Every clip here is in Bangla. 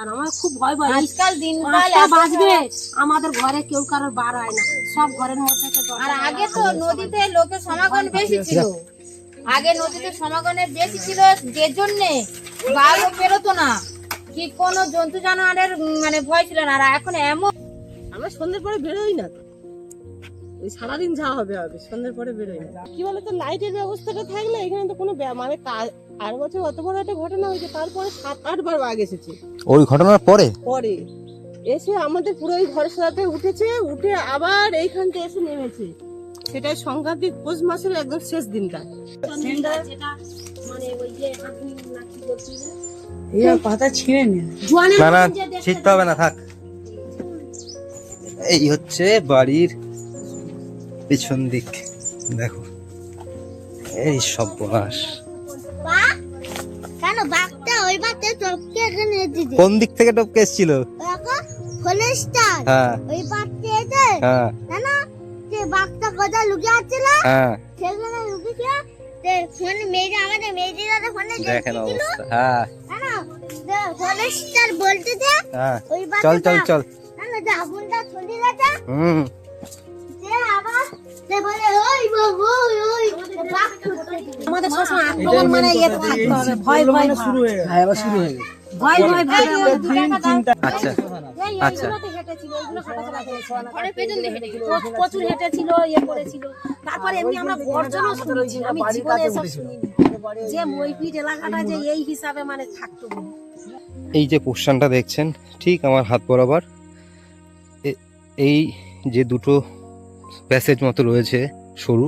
আর আমার খুব ভয় ভয়। আজকাল বাজবে আমাদের ঘরে কেউ কারোর বার হয় না। সব ঘরের মধ্যে আর আগে তো নদীতে লোকের সমাগম বেশি ছিল। আগে নদীতে সমাগমের বেশি ছিল যে জন্যে বাঘও বেরোতো না। কি কোনো জন্তু জানোয়ারের মানে ভয় ছিল না। আর এখন এমন আমরা সন্ধ্যের পরে বেরোই না ওই সারাদিন যা হবে হবে। সন্ধ্যের পরে বেরোই না। কি বলতো লাইটের ব্যবস্থাটা থাকলে এখানে তো কোনো মানে আর বছর অত বড় একটা ঘটনা হয়েছে তারপরে সাত আট বার বাঘ এসেছে। ওই ঘটনার পরে? পরে। এসে আমাদের পুরো এই ঘরের সাথে উঠেছে উঠে আবার এইখানটা এসে নেমেছে। সেটাই সংক্রান্তি পৌষ মাসের একদম শেষ দিনটা। মানে ওই যে পাতা ছিঁড়ে নিয়ে না না ছিটতে হবে না থাক। এই হচ্ছে বাড়ির পিছন দিক দেখো। এই সব বনাস কোন দিক থেকে টপকে এসেছিল? হ্যাঁ। ওই পাশে এসে হ্যাঁ। যে বাঘটা কোথায় লুকিয়ে হ্যাঁ। সেখানে লুকিয়েছিল যে ফোনে মেয়েটা আমাদের মেয়েটি দাদা ফোনে দেখেন অবস্থা। হ্যাঁ। বলতে হ্যাঁ। চল চল চল। জানো আগুনটা গেছে। হুম। আমাদের সবসময় আক্রমণ মানে ইয়ে থাকতে হবে। ভয় ভয় শুরু হয়ে গেছে। হ্যাঁ এবার শুরু হয়ে গেছে। ভয় ভয় ভয়। আচ্ছা এই আচ্ছা। প্রচুর হেঁটেছিল, ইয়ে করেছিল। তারপরে এমনি আমরা গর্জনও শুনেছি। আমি জীবনে এসব শুনিনি। যে মইপিট এলাকাটা যে এই হিসাবে মানে থাকতো। এই যে পোর্শনটা দেখছেন ঠিক আমার হাত বরাবর এই যে দুটো প্যাসেজ মতো রয়েছে সরু।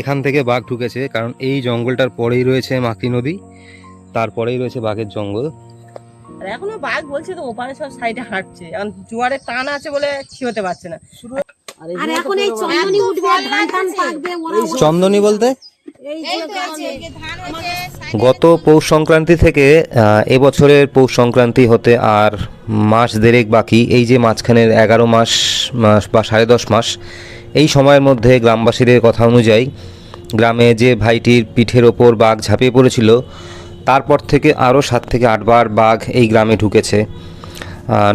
এখান থেকে বাঘ ঢুকেছে কারণ এই জঙ্গলটার পরেই রয়েছে মাকি নদী তারপরেই রয়েছে বাঘের জঙ্গল। আর এখনও বাঘ বলছে তো ওপারে সব সাইডে হাঁটছে এখন জোয়ারের টান আছে বলে হতে পারছে না। আর এখন এই চন্দনী উঠবে ধান টান পাকবে ওরা চন্দনী বলতে? গত পৌষ সংক্রান্তি থেকে আহ, এবছরের পৌষ সংক্রান্তি হতে আর মাস দেড়েক বাকি। এই যে মাঝখানের এগারো মাস মাস বা সাড়ে দশ মাস এই সময়ের মধ্যে গ্রামবাসীদের কথা অনুযায়ী গ্রামে যে ভাইটির পিঠের ওপর বাঘ ঝাঁপিয়ে পড়েছিল, তারপর থেকে আরও সাত থেকে আটবার বাঘ এই গ্রামে ঢুকেছে।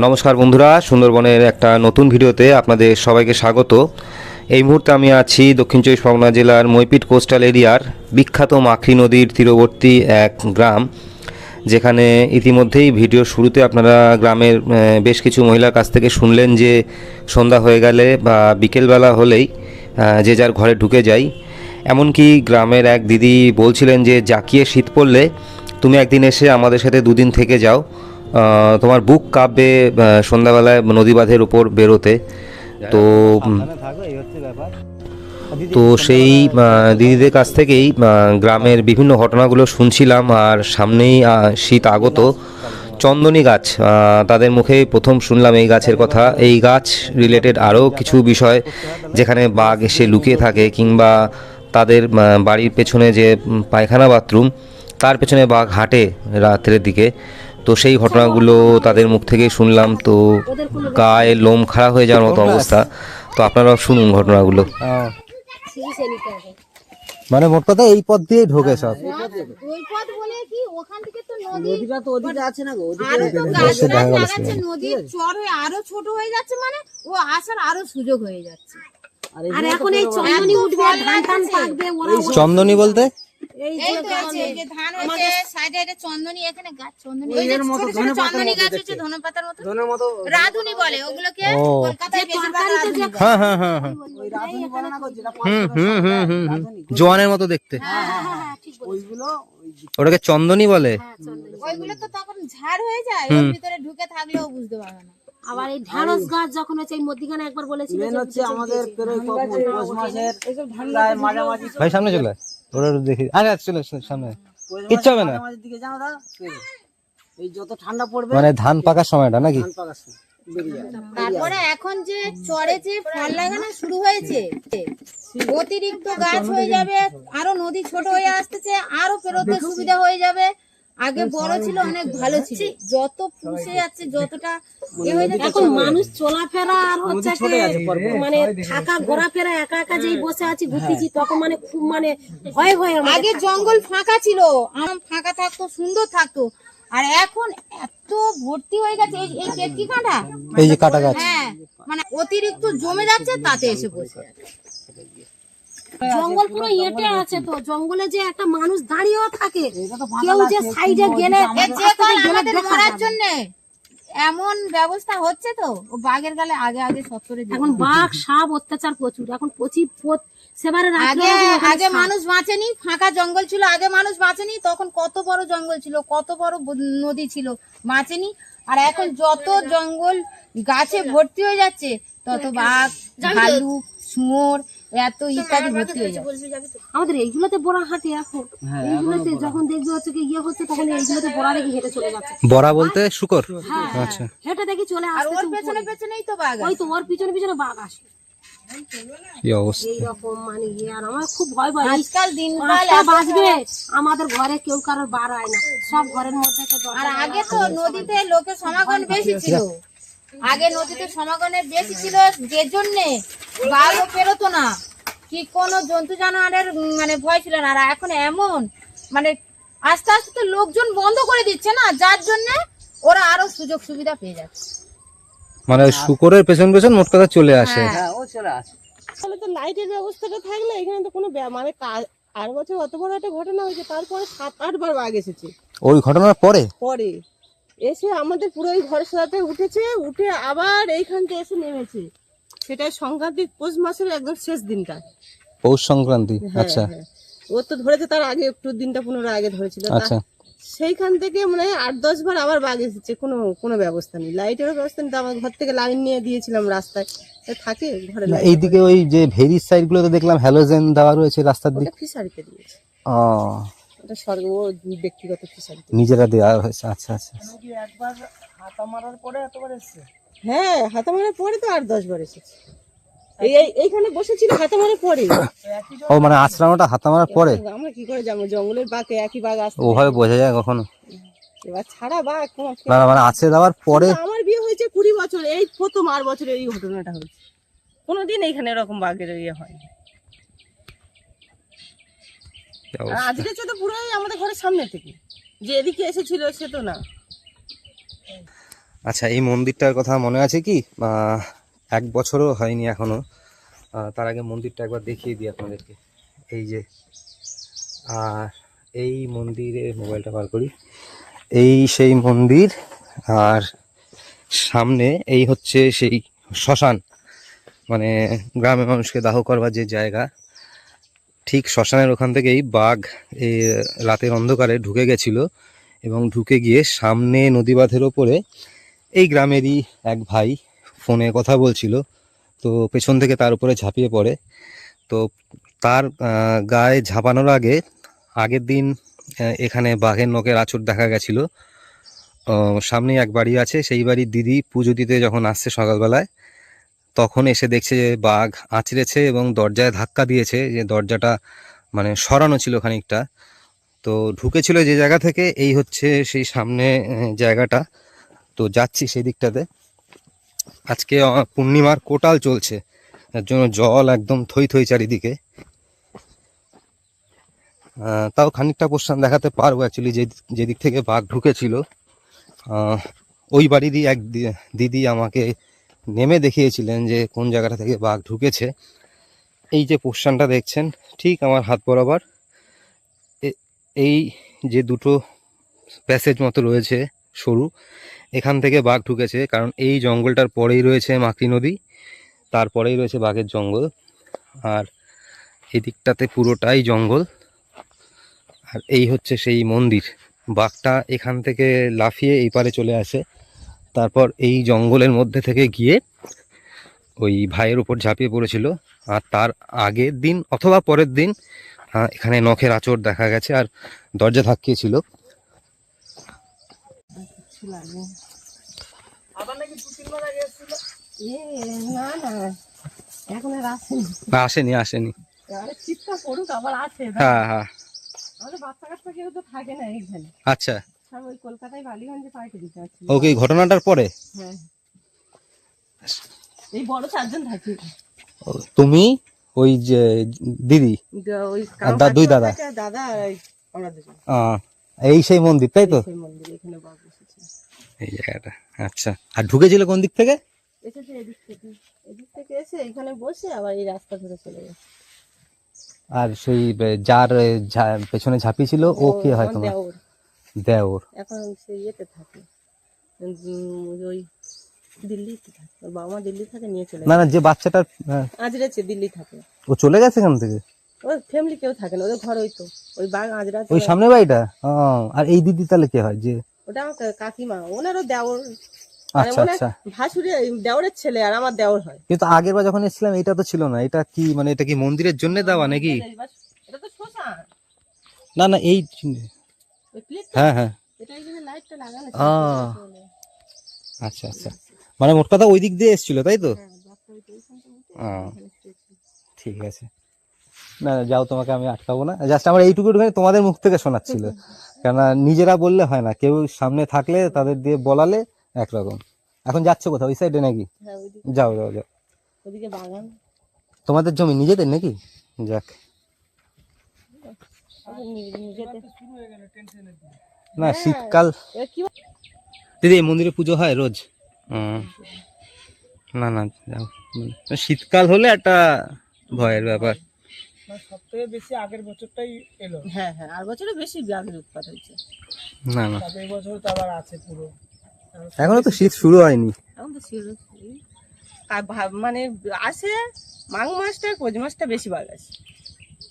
নমস্কার বন্ধুরা, সুন্দরবনের একটা নতুন ভিডিওতে আপনাদের সবাইকে স্বাগত। এই মুহূর্তে আমি আছি দক্ষিণ চব্বিশ পরগনা জেলার মৈপিট কোস্টাল এরিয়ার বিখ্যাত মাখরি নদীর তীরবর্তী এক গ্রাম। যেখানে ইতিমধ্যেই ভিডিও শুরুতে আপনারা গ্রামের বেশ কিছু মহিলার কাছ থেকে শুনলেন যে সন্ধ্যা হয়ে গেলে বা বিকেলবেলা হলেই যে যার ঘরে ঢুকে যাই। এমনকি গ্রামের এক দিদি বলছিলেন যে জাকিয়ে শীত পড়লে তুমি একদিন এসে আমাদের সাথে দুদিন থেকে যাও। তোমার বুক কাঁপবে সন্ধ্যাবেলায় নদী বাঁধের উপর বেরোতে। তো উম, তো সেই দিদিদের কাছ থেকেই গ্রামের বিভিন্ন ঘটনাগুলো শুনছিলাম আর সামনেই শীত আগত। চন্দনী গাছ তাদের মুখেই প্রথম শুনলাম এই গাছের কথা। এই গাছ রিলেটেড আরও কিছু বিষয় যেখানে বাঘ এসে লুকিয়ে থাকে কিংবা তাদের বাড়ির পেছনে যে পায়খানা বাথরুম, তার পেছনে বাঘ হাঁটে রাত্রের দিকে। তো সেই ঘটনাগুলো তাদের মুখ থেকেই শুনলাম। তো গায়ে লোম খাড়া হয়ে যাওয়ার মতো অবস্থা। তো আপনারাও শুনুন ঘটনাগুলো। মানে মোট কথা এই পথ দিয়ে ঢোকে সব। ওই পথ বলে কি ওখান থেকে তো নদী নদীটা তো ওদিকে আছে না গো ওদিকে আরও। নদীর চর হয়ে ছোট হয়ে যাচ্ছে মানে ও আসার আরও সুযোগ হয়ে যাচ্ছে। আর এখন এই চন্দনী উঠবে ধান টান পাকবে ওরা চন্দনী বলতে? এই এই যে তো আছে, এই যে ধান হয়েছে সাইডে এটা চন্দনী এখানে গাছ চন্দনী ওই যে ছোট ছোট চন্দনী গাছ হচ্ছে ধনে মতো। ধনের মতো রাধুনি বলে ওগুলোকে কলকাতায় বেশিরভাগ হ্যাঁ হ্যাঁ হ্যাঁ হ্যাঁ। ওই রাধুনি বলে না যেটা হুম হুম হুম হুম হুম। রাধুনি। জোয়ানের মতো দেখতে। ওইগুলো ওটাকে চন্দনী বলে। ওইগুলো তো তখন ঝাড় হয়ে যায় ভিতরে ঢুকে থাকলেও বুঝতে পারবে না। আবার এই ঢেঁড়স গাছ যখন হচ্ছে এই মধ্যিখানে একবার বলেছিল মেন হচ্ছে আমাদের প্রায় মাঝামাঝি ভাই সামনে চলে আয়। ওরা দেখি আরে চলে, সামনে। কিচ্ছু হবে না। মানে ধান পাকার সময়টা নাকি? তারপরে এখন যে চরে যে ফল লাগানো শুরু হয়েছে, অতিরিক্ত গাছ হয়ে যাবে, আরও নদী ছোট হয়ে আসতেছে, আরও ফেরতের সুবিধা হয়ে যাবে। আগে বড় ছিল অনেক ভালো ছিল। যত ফুসে যাচ্ছে যতটা এ হয়ে যাচ্ছে এখন মানুষ চলাফেরা আর হচ্ছে। মানে থাকা ঘোরাফেরা একা একা যেই বসে আছি ঘুরতেছি তখন মানে খুব মানে ভয় ভয় আগে জঙ্গল ফাঁকা ছিল আম ফাঁকা থাকতো সুন্দর থাকতো। আর এখন এত ভর্তি হয়ে গেছে এই এই কেতকি কাঁটা। এই যে কাটা গাছ। হ্যাঁ মানে অতিরিক্ত জমে যাচ্ছে তাতে এসে বসে আছে। জঙ্গল পুরো এঁটে আছে তো জঙ্গলে যে একটা মানুষ দাঁড়িয়েও থাকে কেউ যে সাইডে গেলে মরার জন্য এমন ব্যবস্থা হচ্ছে তো ও বাঘের গালে আগে আগে সত্তরে এখন বাঘ সাপ অত্যাচার প্রচুর এখন প্রচুর সেবারে আগে আগে মানুষ বাঁচেনি ফাঁকা জঙ্গল ছিল আগে মানুষ বাঁচেনি তখন কত বড় জঙ্গল ছিল কত বড় নদী ছিল বাঁচেনি। আর এখন যত জঙ্গল গাছে ভর্তি হয়ে যাচ্ছে তত বাঘ ভালুক শুয়োর এত ইত্যাদি ভর্তি হয়ে যাচ্ছে। আমাদের এইগুলোতে বোরা হাঁটে এখন। এইগুলোতে যখন দেখবে হচ্ছে কি ইয়ে হচ্ছে তখন এইগুলোতে বোরা দেখি হেঁটে চলে যাচ্ছে। বড়া বলতে শুকর? হ্যাঁ আচ্ছা। হেঁটে দেখি চলে আর ওর পেছনে পেছনেই তো বাঘ ওই তো ওর পিছনে পিছনে বাঘ আসে। মানে ইয়ে আর আমার খুব ভয় ভয় এই আজকাল দিনকাল পাঁচটা এত- বাজবে আমাদের ঘরে কেউ কারোর বার হয় না। সব ঘরের মধ্যে আর আগে তো নদীতে লোকের সমাগম বেশি ছিল। আগে নদীতে সমাগমের বেশি ছিল যে জন্যে বাঘও পেরোতো না। কি কোনো জন্তু জানোয়ারের মানে ভয় ছিল না। আর এখন এমন মানে আস্তে আস্তে তো লোকজন বন্ধ করে দিচ্ছে না যার জন্য ওরা আরও সুযোগ সুবিধা পেয়ে যাচ্ছে। মানে ওই শুকরের পেছন পেছন মোট কথা চলে আসে। হ্যাঁ। ও চলে আসে। তাহলে তো লাইটের ব্যবস্থাটা থাকলে এখানে তো কোনো মানে আর বছর অত বড় একটা ঘটনা হয়েছে তারপরে সাত আট বার বাঘ এসেছে। ওই ঘটনার পরে? পরে। এসে আমাদের পুরো এই ঘরের সাথে উঠেছে উঠে আবার এইখানটা এসে নেমেছে। সেটা সংক্রান্তি পৌষ মাসের একদম শেষ দিনটা। পৌষ সংক্রান্তি হ্যাঁ, আচ্ছা। হ্যাঁ। ও তো ধরেছে তার আগে একটু দিনটা পনেরো আগে ধরেছিল। আচ্ছা। সেইখান থেকে মানে আট দশ বার আবার বাঘ এসেছে কোনো কোনো ব্যবস্থা নেই। লাইটেরও ব্যবস্থা নেই তো আমার ঘর থেকে লাইন নিয়ে দিয়েছিলাম রাস্তায়। থাকে ঘরে এইদিকে ওই যে ভেরির সাইড গুলোতে দেখলাম হ্যালোজেন দেওয়া রয়েছে রাস্তার দিকে। ফিসারিতে দিয়েছে। ও ওটা সর্ব ব্যক্তিগত ফিসারিতে নিজেরা দেওয়া হয়েছে আচ্ছা আচ্ছা। একবার হাতা মারার পরে এতবার এসছে? হ্যাঁ হাতা মারার পরে তো আট দশ বার এসেছে। এই এই- এইখানে বসেছিল হাতা মারার পরে ও মানে আশ্রমটা হাতা মারার পরে? আমরা কি করে যাব জঙ্গলের বাঘ একই বাঘ আসতে ওভাবে বোঝা যায় কখনো? এবার ছাড়া বাঘ না, মানে আছে দেওয়ার পরে আমার বিয়ে হয়েছে কুড়ি বছর এই প্রথম আর বছর এই ঘটনাটা হয়েছে। কোনোদিন এইখানে এরকম বাঘের ইয়ে হয় কি আর অবস্থা। আজকে তো পুরোই আমাদের ঘরের সামনে থেকে। যে এদিকে এসেছিল সে তো না। আচ্ছা এই মন্দিরটার কথা মনে আছে কি? এক বছরও হয়নি এখনও। তার আগে মন্দিরটা একবার দেখিয়ে দিই আপনাদেরকে। এই যে আর এই মন্দিরে মোবাইলটা বার করি। এই সেই মন্দির আর সামনে এই হচ্ছে সেই শ্মশান। মানে গ্রামের মানুষকে দাহ করবার যে জায়গা ঠিক শ্মশানের ওখান থেকেই বাঘ রাতের অন্ধকারে ঢুকে গেছিল এবং ঢুকে গিয়ে সামনে নদী বাঁধের ওপরে এই গ্রামেরই এক ভাই ফোনে কথা বলছিল। তো পেছন থেকে তার উপরে ঝাঁপিয়ে পড়ে। তো তার গায়ে ঝাঁপানোর আগে আগের দিন এখানে বাঘের নখের আঁচড় দেখা গেছিল। আহ, সামনেই এক বাড়ি আছে। সেই বাড়ির দিদি পুজো দিতে যখন আসছে সকালবেলায় তখন এসে দেখছে যে বাঘ আঁচড়েছে এবং দরজায় ধাক্কা দিয়েছে, যে দরজাটা মানে সরানো ছিল খানিকটা। তো ঢুকেছিল যে জায়গা থেকে, এই হচ্ছে সেই সামনে জায়গাটা। তো যাচ্ছি সেই দিকটাতে। আজকে পূর্ণিমার কোটাল চলছে। তার জন্য জল একদম থই থই চারিদিকে। তাও খানিকটা পোস্টান দেখাতে পারব অ্যাকচুয়ালি যে, যেদিক থেকে বাঘ ঢুকেছিল। ওই বাড়িরই এক দিদি আমাকে নেমে দেখিয়েছিলেন যে কোন জায়গাটা থেকে বাঘ ঢুকেছে। এই যে পোস্টানটা দেখছেন, ঠিক আমার হাত বরাবর এই যে দুটো প্যাসেজ মতো রয়েছে সরু, এখান থেকে বাঘ ঢুকেছে, কারণ এই জঙ্গলটার পরেই রয়েছে মাকড়ি নদী, তারপরেই রয়েছে বাঘের জঙ্গল, আর এদিকটাতে পুরোটাই জঙ্গল, আর এই হচ্ছে সেই মন্দির। বাঘটা এখান থেকে লাফিয়ে এই পারে চলে আসে। তারপর এই জঙ্গলের মধ্যে থেকে গিয়ে ওই ভাইয়ের উপর ঝাঁপিয়ে পড়েছিল। আর তার আগের দিন অথবা পরের দিন আহ, এখানে নখের আঁচড় দেখা গেছে আর দরজা আর আসেনি আসেনি। হ্যাঁ হ্যাঁ। আচ্ছা। ওই কলকাতায় বালিগঞ্জে পার্টি দিতে আছে ওকে ঘটনাটার পরে? হ্যাঁ। এই বড় চারজন থাকি। তুমি ওই যে দিদি আর দুই দাদা। দাদা আর আমরা দুজন। এই সেই মন্দির তাই তো? সেই মন্দিরে এখানে এই জায়গাটা আচ্ছা। আর ঢুকেছিল কোন দিক থেকে? এসেছে এদিক থেকে। এদিক থেকে এসে এখানে বসে আবার এই রাস্তা ধরে চলে গেছে। আর সেই যার পেছনে ঝাঁপিয়েছিল ও কি হয় তোমার? দেওর। এখন সে ইয়েতে থাকে। ওই দিল্লিতে থাকে। বাবা মা দিল্লি থাকে নিয়ে চলে না না যে বাচ্চাটার আহ, আজরেছে দিল্লি থাকে। ও চলে গেছে এখান থেকে? ওর ফ্যামিলি কেউ থাকে না ওদের ঘর ওই তো। ওই বাঘ আজরা ওই সামনে বাড়িটা? ও, আর এই দিদি তাহলে কে হয় যে? ওটা আমার কাকিমা। ওনারও দেওর। মানে আচ্ছা আচ্ছা। ভাসুরে দেওরের ছেলে আর আমার দেওর হয়। কিন্তু আগের বার যখন এসেছিলাম এটা তো ছিল না। এটা কি মানে এটা কি মন্দিরের জন্য দেওয়া নাকি? এটা তো শ্মশান। না না এই ওই প্লেট হ্যাঁ হ্যাঁ। আচ্ছা আচ্ছা। মানে মোট কথা ওই দিক দিয়ে এসেছিল তাই তো? আহ, ঠিক আছে। না যাও তোমাকে আমি আটকাবো না। জাস্ট আমার এইটুকু একটুখানি তোমাদের মুখ থেকে শোনাচ্ছিল। কেননা নিজেরা বললে হয় না কেউ সামনে থাকলে তাদের দিয়ে বলালে একরকম। এখন যাচ্ছে কোথাও ওই সাইডে নাকি? হ্যাঁ যাও যাও যাও। তোমাদের জমি নিজেদের নাকি? যাক। নি- না শীতকাল। দিদি এই মন্দিরে পুজো হয় রোজ? না না মানে শীতকাল হলে একটা ভয়ের ব্যাপার। সব থেকে বেশি আগের বছরটাই এলো। হ্যাঁ হ্যাঁ আর বছরে বেশি হয়েছে। না না। এই বছর তো আবার আছে পুরো। এখনও তো শীত শুরু হয়নি। এখন তো মানে আসে মাঘ মাসটা পৌষ মাসটা বেশি বাঘ আসে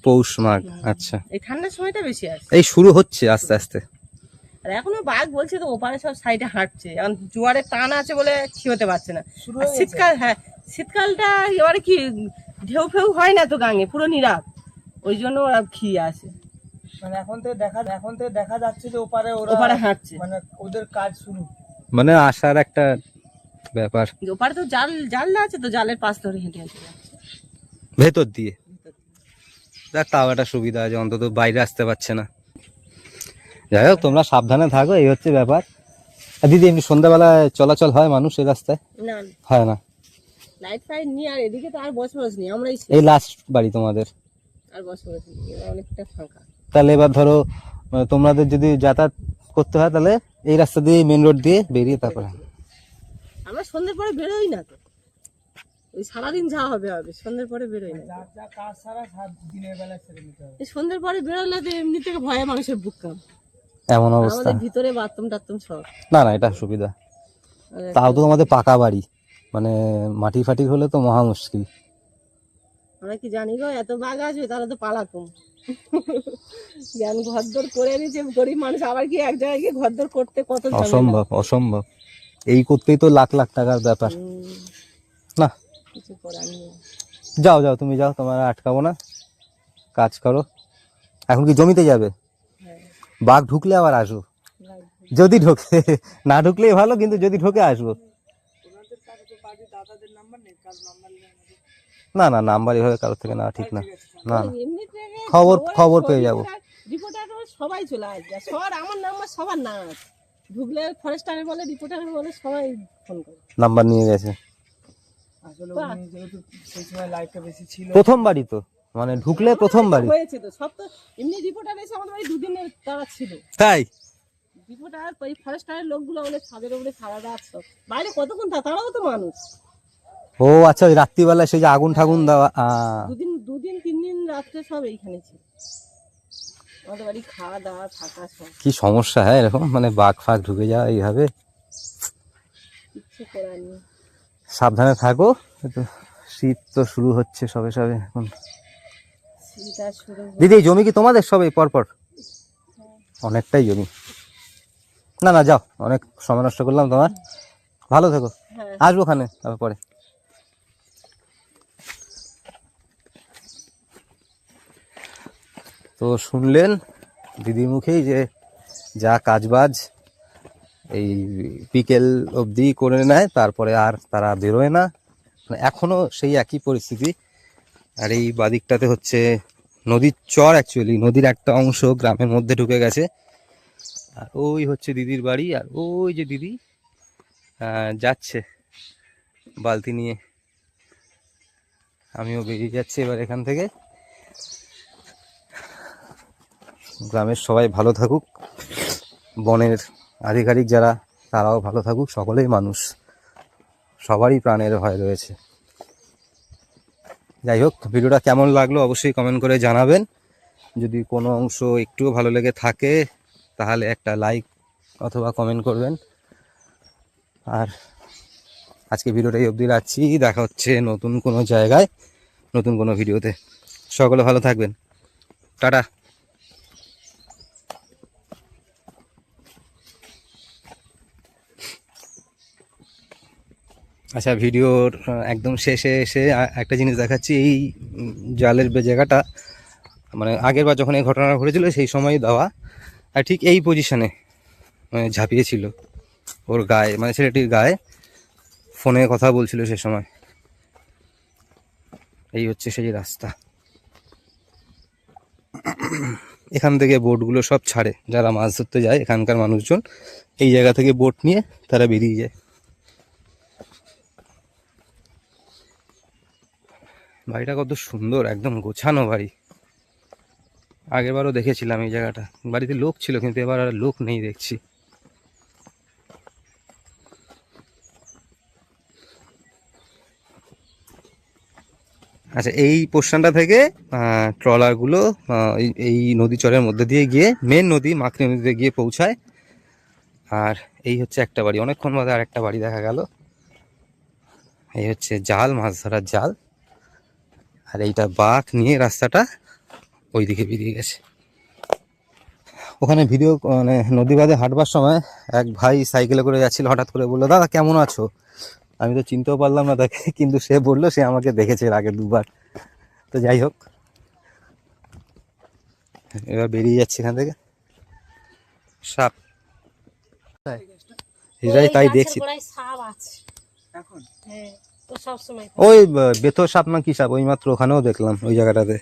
পৌষ মাঘ আচ্ছা। এই ঠান্ডার সময়টা বেশি আসে এই শুরু হচ্ছে আস্তে আস্তে। আর এখনও বাঘ বলছে তো ওপারে সব সাইডে হাঁটছে। এখন জোয়ারের টান আছে বলে হতে পারছে না। শীতকাল হ্যাঁ শীতকালটা এবারে কি ঢেউ ফেউ হয় না তো গাঙে? পুরো নিরাপ ওই জন্য ওরা খেয়ে আসে। মানে এখন থেকে দেখা এখন থেকে দেখা যাচ্ছে যে ওপারে ওরা ওপারে হাঁটছে। মানে ওদের কাজ শুরু। মানে আসার একটা ব্যাপার। ওপারে তো জাল জাল আছে তো জালের পাশ ধরে হেঁটে হেঁটে ভেতর দিয়ে। দেখ তাও একটা সুবিধা আছে অন্তত বাইরে আসতে পারছে না। যাই হোক তোমরা সাবধানে থাকো এই হচ্ছে ব্যাপার। আর দিদি এমনি সন্ধ্যাবেলায় চলাচল হয় মানুষ এই রাস্তায়? না। হয় না? লাইট ফাইট নিয়ে আর এদিকে তো আর বসবাস নেই আমরাই এই লাস্ট বাড়ি তোমাদের। আর বসবাস নেই অনেকটা ফাঁকা। তাহলে এবার ধরো তোমাদের যদি যাতায়াত করতে হয় তাহলে এই রাস্তা দিয়ে মেন রোড দিয়ে বেরিয়ে তারপরে। আমরা সন্ধ্যের পরে বেরোই না তো। ওই সারাদিন যা হবে হবে সন্ধ্যের পরে বেরোই না। যার যা কাজ সারা সাত দিনের বেলা ছেড়ে নিতে হবে। এই সন্ধ্যের পরে বেরোলে তো এমনি থেকে ভয়ে মানুষের বুক কাম এমন অবস্থা। ভিতরে বাথরুম টাথরুম সব। না না এটা সুবিধা। তাও তো তোমাদের পাকা বাড়ি। মানে মাটি ফাটি হলে তো মহা মুশকিল। আমরা কি জানি গো এত বাঘ আসবে তাহলে তো পালাতুম। জ্ঞান ঘরদর করে নিয়েছে গরিব মানুষ আবার কি এক জায়গায় গিয়ে ঘরদর করতে কত। অসম্ভব অসম্ভব। এই করতেই তো লাখ লাখ টাকার ব্যাপার। কিছু করার নেই। যাও যাও তুমি যাও তোমার আটকাবো না। কাজ করো। এখন কি জমিতে যাবে? হ্যাঁ। বাঘ ঢুকলে আবার আসব। যদি ঢোকে না ঢুকলেই ভালো কিন্তু যদি ঢোকে আসব। না না নাম্বার এভাবে কারোর থেকে নেওয়া ঠিক না। না না। খবর- খবর পেয়ে যাব। রিপোর্টার সবাই চলে আসবে। সবার আমার নাম্বার সবার না ঢুকলে ফরেস্টারে বলে রিপোর্টারে বলে সবাই ফোন করে। নাম্বার নিয়ে গেছে। আসলে উনি যেহেতু সেই সময় লাইটটা বেশি ছিল। প্রথম বাড়ি তো। মানে ঢুকলে প্রথম বাড়ি। হয়েছে তো। সব তো এমনি রিপোর্টার এসে আমাদের বাড়ি দুদিনের তারা ছিল। তাই? রিপোর্টার ওই ফরেস্টারের লোকগুলো আমাদের ছাদের উপরে সারা রাত সব বাইরে কতক্ষণ থাকে? তারাও তো মানুষ। ও আচ্ছা ওই রাত্রিবেলা সেই যে আগুন ঠাগুন দেওয়া দুদিন দুদিন তিন দিন রাত্রে সব এইখানে ছিল। আমাদের বাড়ি খাওয়া দাওয়া থাকা সব। কি সমস্যা হ্যাঁ এরকম? মানে বাঘ ফাঘ ঢুকে যাওয়া এইভাবে? কিচ্ছু করার নেই। সাবধানে থাকো। শীত তো শুরু হচ্ছে সবে সবে এখন। দিদি জমি কি তোমাদের সবে পরপর অনেকটাই জমি। না না যাও অনেক সময় নষ্ট করলাম তোমার। ভালো থেকো। হ্যাঁ। আসব ওখানে তারপরে। তো শুনলেন দিদির মুখেই যে যা কাজবাজ এই বিকেল অবধি করে নেয়, তারপরে আর তারা বেরোয় না। মানে এখনও সেই একই পরিস্থিতি। আর এই বাদিকটাতে হচ্ছে নদীর চর অ্যাকচুয়ালি নদীর একটা অংশ গ্রামের মধ্যে ঢুকে গেছে। আর ওই হচ্ছে দিদির বাড়ি, আর ওই যে দিদি যাচ্ছে বালতি নিয়ে। আমিও বেরিয়ে যাচ্ছি এবার এখান থেকে। গ্রামের সবাই ভালো থাকুক। বনের আধিকারিক যারা, তারাও ভালো থাকুক, সকলেই মানুষ। সবারই প্রাণের ভয় রয়েছে। যাই হোক, ভিডিওটা কেমন লাগল অবশ্যই কমেন্ট করে জানাবেন। যদি কোনো অংশ একটুও ভালো লেগে থাকে, তাহলে একটা লাইক অথবা কমেন্ট করবেন। আর আজকে ভিডিওটা এই অবধি রাখছি। দেখা হচ্ছে নতুন কোনো জায়গায়, নতুন কোনো ভিডিওতে। সকলে ভালো থাকবেন। টাটা। আচ্ছা ভিডিওর একদম শেষে এসে একটা জিনিস দেখাচ্ছি, এই জালের জায়গাটা মানে আগের বার যখন এই ঘটনাটা ঘটেছিল, সেই সময় দেওয়া, আর ঠিক এই পজিশনে মানে ঝাঁপিয়েছিল ওর গায়ে মানে ছেলেটির গায়ে, ফোনে কথা বলছিল সে সময়। এই হচ্ছে সেই রাস্তা। এখান থেকে বোটগুলো সব ছাড়ে, যারা মাছ ধরতে যায়, এখানকার মানুষজন, এই জায়গা থেকে বোট নিয়ে তারা বেরিয়ে যায়। বাড়িটা কত সুন্দর, একদম গোছানো বাড়ি। আগেরবারও দেখেছিলাম এই জায়গাটা। বাড়িতে লোক ছিল, কিন্তু এবার আর লোক নেই দেখছি। আচ্ছা এই পোর্শনটা থেকে ট্রলারগুলো এই নদী চরের মধ্যে দিয়ে গিয়ে মেন নদী, মাকড়ি নদীতে গিয়ে পৌঁছায়। আর এই হচ্ছে একটা বাড়ি। অনেকক্ষণ বাদে আর একটা বাড়ি দেখা গেল। এই হচ্ছে জাল, মাছ ধরার জাল। আর এইটা বাঘ নিয়ে রাস্তাটা ওইদিকে বেরিয়ে গেছে। ওখানে ভিডিও মানে নদী বাঁধে হাঁটবার সময় এক ভাই সাইকেলে করে যাচ্ছিল হঠাৎ করে বলল দাদা কেমন আছো? আমি তো চিনতেও পারলাম না তাকে কিন্তু সে বলল সে আমাকে দেখেছে এর আগে দুবার। তো যাই হোক এবার বেরিয়ে যাচ্ছে এখান থেকে। সাপ। এটাই তাই দেখছি। সাপ আছে। হ্যাঁ। ওই বেতর সাপ না কি সাপ? ওই মাত্র ওখানেও দেখলাম ওই জায়গাটাতে।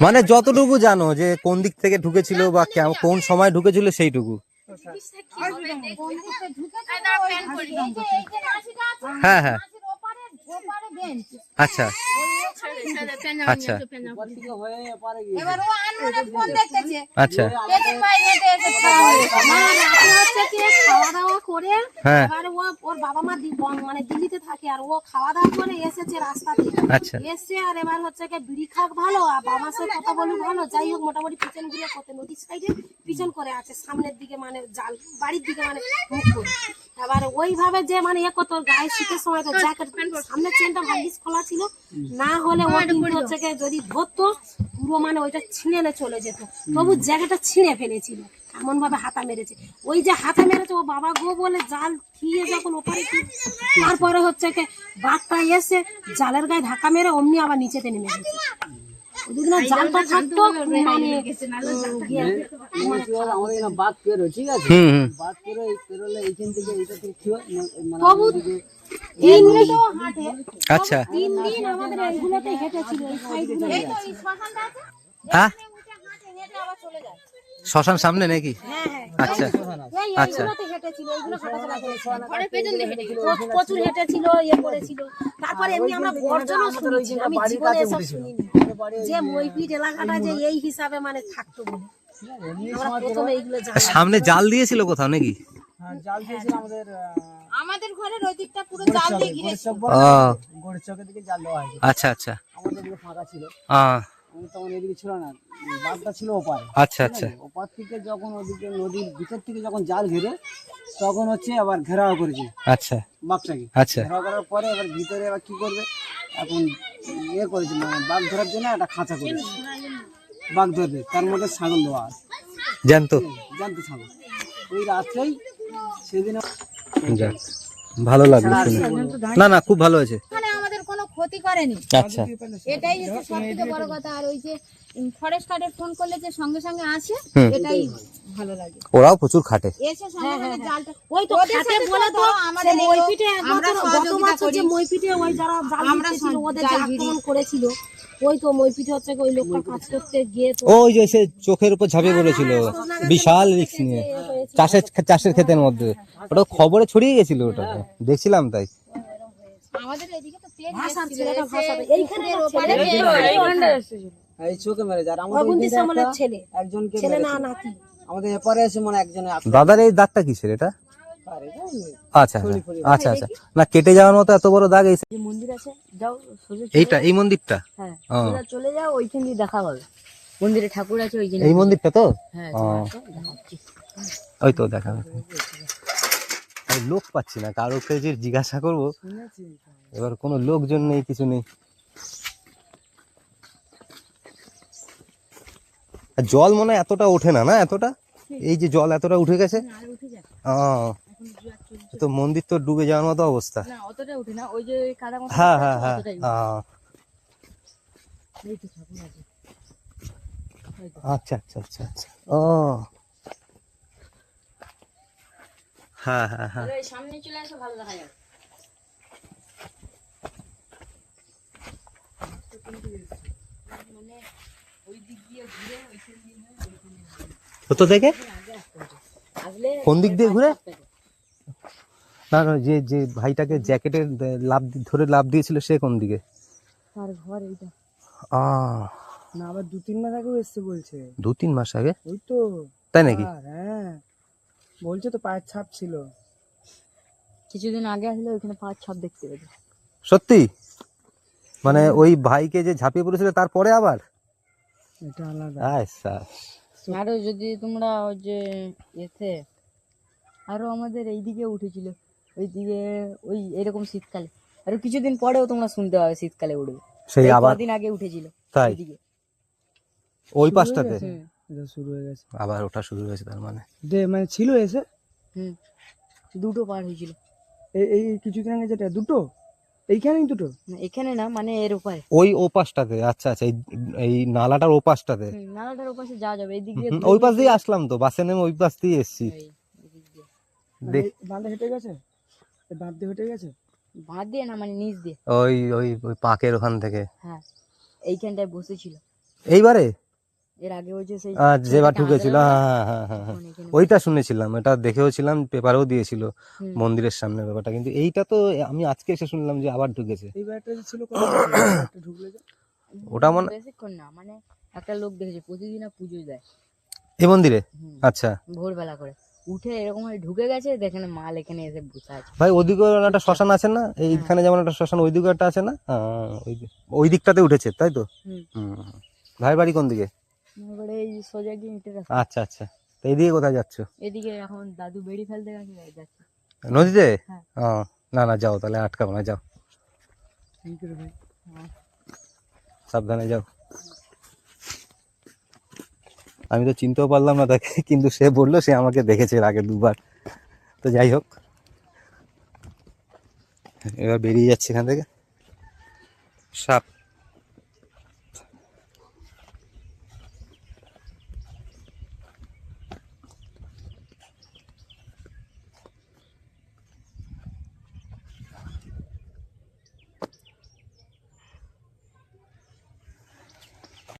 মানে যতটুকু জানো যে কোন দিক থেকে ঢুকেছিল বা কোন সময় ঢুকেছিল সেইটুকু। হ্যাঁ হ্যাঁ রাশির ওপারে- ওপারে bench। আচ্ছা। আচ্ছা। ও আচ্ছা। খাওয়া দাওয়া করে হ্যাঁ। ওর বাবা মা মানে দিল্লিতে থাকে আর ও খাওয়া দাওয়া করে এসেছে রাস্তা দিয়ে। আচ্ছা। এসছে আর এবার হচ্ছে কি বিড়ি খাক ভালো আর বাবার সাথে কথা বলুক ভালো। যাই হোক মোটামুটি পিছন ঘুরে করতে নদীর সাইডে পিছন করে আছে সামনের দিকে মানে জাল বাড়ির দিকে মানে মুখ করে এবার ওইভাবে যে মানে এ কত গায়ে শীতের সময় তো জ্যাকেট সামনের চেনটা ভাগ্যিস খোলা ছিল। না হলে ও কিন্তু হচ্ছে যদি ধরতো পুরো মানে ওইটা ছিঁড়ে চলে যেত। তবু জ্যাকেটটা ছিঁড়ে ফেলেছিল। এমন ভাবে হাতা মেরেছে। ওই যে হাতা মেরেছে ও বাবা গো বলে জাল থিয়ে যখন ওপারে তারপরে হচ্ছে কি বাঘটা এসে জালের গায়ে ধাক্কা মেরে অমনি আবার নিচেতে নেমে গেছে। না জালটা থাকতো মানে মানে আমাদের পেরো ঠিক আছে? হুম হুম। পেরো পেরোলে এইখান থেকে এইটা থেকে কি হয় মানে হাঁটে। আচ্ছা। তিন দিন আমাদের এইগুলোতে হেঁটেছিল এই সাইডগুলো এই তো এই শ্মশানটা আছে, হ্যাঁ। শ্মশান সামনে নাকি? হ্যাঁ হ্যাঁ। আচ্ছা। আচ্ছা। প্রচুর হেঁটেছিল ইয়ে করেছিল। তারপরে এমনি আমরা গর্জনও শুনেছি আমি জীবনে এসব শুনিনি। যে মইপিট এলাকাটা যে এই হিসাবে মানে থাকতো বলে। আমরা প্রথমে এইগুলো সামনে জাল দিয়েছিল কোথাও নাকি? হ্যাঁ, জাল দিয়েছিল আমাদের আমাদের ঘরের ওই দিকটা পুরো জাল দিয়ে ঘিরেছে ও। গড়ের চকের দিকে জাল দেওয়া হয়েছে। আচ্ছা আচ্ছা। আমাদের ফাঁকা ছিল আহ, আমি তখন এদিকে ছিল না বাঘটা ছিল ওপারে। আচ্ছা আচ্ছা। ওপার থেকে যখন ওদিকে নদীর ভিতর থেকে যখন জাল ঘিরে তখন হচ্ছে আবার ঘেরাও করেছে আচ্ছা। বাঘটাকে আচ্ছা। ঘেরাও করার পরে এবার ভিতরে এবার কি করবে? এখন ইয়ে করেছে মানে বাঘ ধরার জন্য একটা খাঁচা করেছে বাঘ ধরবে তার মধ্যে ছাগল দেওয়া আছে। জানতো জানতো ছাগল। ওই রাত্রেই সেদিন যাক ভালো লাগল শুনে। না না খুব ভালো হয়েছে। মানে আমাদের কোনো ক্ষতি করেনি। আচ্ছা। এটাই হচ্ছে সব বড় কথা। আর ওই যে ফরেস্ট গার্ডের ফোন করলে যে সঙ্গে সঙ্গে আসে। এটাই ভালো লাগে। ওরাও প্রচুর খাটে। এসে সঙ্গে সঙ্গে জালটা ওই তো খাটে বলে তো তো আমাদের সে এই মইপিটে গত বছর যে করি। মইপিটে ওই যারা জাল আমরা ওদের যে আক্রমণ করেছিল ওই তো মইপিটে হচ্ছে ওই লোকটা কাজ করতে গিয়ে ওই যে সে চোখের উপর ঝাঁপিয়ে পড়েছিল। বিশাল রিস্ক নিয়ে। চাষের চাষের ক্ষেতের মধ্যে। ওটা খবরে ছড়িয়ে গেছিল ওটা। দেখছিলাম তাই। আমাদের এদিকে তো এইখানে এই চোখে মেরেছে আর আমাদের অগুন্তি এখানে সামনের একটা- ছেলে। একজনকে ছেলে না নাতি। আমাদের এপারে এসে মানে একজনে দাদার এই দাগটা কিসের এটা? আচ্ছা আচ্ছা আচ্ছা আচ্ছা। না কেটে যাওয়ার মতো এত বড় দাগ এই মন্দির আছে যাও এইটা এই মন্দিরটা? হ্যাঁ চলে যাও ওইখান দিয়ে দেখা পাবে মন্দিরে ঠাকুর আছে ওইখানে এই মন্দিরটা তো? হ্যাঁ। ওই তো দেখা। লোক পাচ্ছি না কারোকে যে জিজ্ঞাসা করব। এবার কোনো লোকজন নেই কিছু নেই। আর জল মনে হয় এতটা ওঠে না না এতটা? এই যে জল এতটা উঠে গেছে? তো মন্দির তো ডুবে যাওয়ার মতো অবস্থা। হ্যাঁ হ্যাঁ হ্যাঁ। হ্যাঁ। আচ্ছা আচ্ছা আচ্ছা আচ্ছা। ও। হ্যাঁ হ্যাঁ হ্যাঁ। সামনে চলে আসো ভালো দেখা যাবে। কত থেকে কোন দিক দিয়ে ঘুরে? না না যে যে ভাইটাকে জ্যাকেটের লাভ ধরে লাভ দিয়েছিল সে কোন দিকে? তার ঘর এইটা। আহ, না আবার দু তিন মাস আগেও এসছে বলছে। দু তিন মাস আগে? ওই তো। তাই নাকি? হ্যাঁ। বলছে তো পায়ের ছাপ ছিল। কিছুদিন আগে আসলে ওইখানে পাঁচ ছাপ দেখতে পেয়েছে। সত্যি? মানে ওই ভাইকে যে ঝাঁপিয়ে পড়েছিল তারপরে আবার? এটা আলাদা। আরও যদি তোমরা ওই যে এতে আরও আমাদের এইদিকে উঠেছিল ওইদিকে ওই এরকম শীতকালে। আরও কিছুদিন পরেও তোমরা শুনতে পাবে শীতকালে উঠবে সেই আবার কদিন আগে উঠেছিল তাই? ওইদিকে ওই পাশটাতে? এটা শুরু হয়ে গেছে। আবার ওটা শুরু হয়েছে তার মানে? দে মানে ছিল এসে? হুম। দুটো পার হয়েছিল। এই এই কিছুদিন আগে যেটা দুটো? এইখানেই দুটো? এখানে না মানে এর ওপারে। ওই ও পাশটাতে আচ্ছা আচ্ছা এই নালাটার ও পাশটাতে হুম, নালাটার ওপাশে যাওয়া যাবে এইদিক দিয়ে ওই পাশ দিয়ে আসলাম তো বাসে নেমে ওই পাশ দিয়ে এসছি। দিয়ে। দেখ বাঁধে হেঁটে গেছে? এই বাঁধ দিয়ে হেঁটে গেছে? বাঁ দিয়ে না মানে নিচ দিয়ে। ওই ওই ওই পাকের ওখান থেকে। হ্যাঁ এইখানটায় বসেছিল। এইবারে? এর আগে ওই যে সেই যেবার ঢুকেছিল হ্যাঁ হ্যাঁ হ্যাঁ হ্যাঁ এখানে ওইটা শুনেছিলাম এটা দেখেও ছিলাম পেপারেও দিয়েছিল মন্দিরের সামনে ব্যাপারটা। কিন্তু এইটা তো আমি আজকে এসে শুনলাম যে আবার ঢুকেছে। ওটা মনে- বেশিক্ষণ না মানে একটা লোক দেখেছে প্রতিদিন পুজো দেয়। এই মন্দিরে? আচ্ছা। ভোরবেলা করে। উঠে এরকম ভাবে ঢুকে গেছে দেখেন মাল এখানে এসে বসে আছে। ভাই ওদিকে একটা শ্মশান আছে না? এইখানে যেমন একটা শ্মশান ওই দিকে একটা আছে না? হ্যাঁ, ওই ওই দিকটাতে উঠেছে তাই তো। ভাই বাড়ি কোন দিকে? সোজা গিয়ে ইটের রাস্তা। আচ্ছা আচ্ছা। তো এইদিকে কোথায় যাচ্ছ? এদিকে এখন দাদু বেড়ি ফেলতে গেছে যাচ্ছে। নদীতে? হ্যাঁ। ও, না না যাও তাহলে আটকাবো না যাও। ভাই। সাবধানে যাও। আমি তো চিনতেও পারলাম না তাকে কিন্তু সে বলল সে আমাকে দেখেছে এর আগে দুবার। তো যাই হোক। এবার বেরিয়ে যাচ্ছে এখান থেকে। সাপ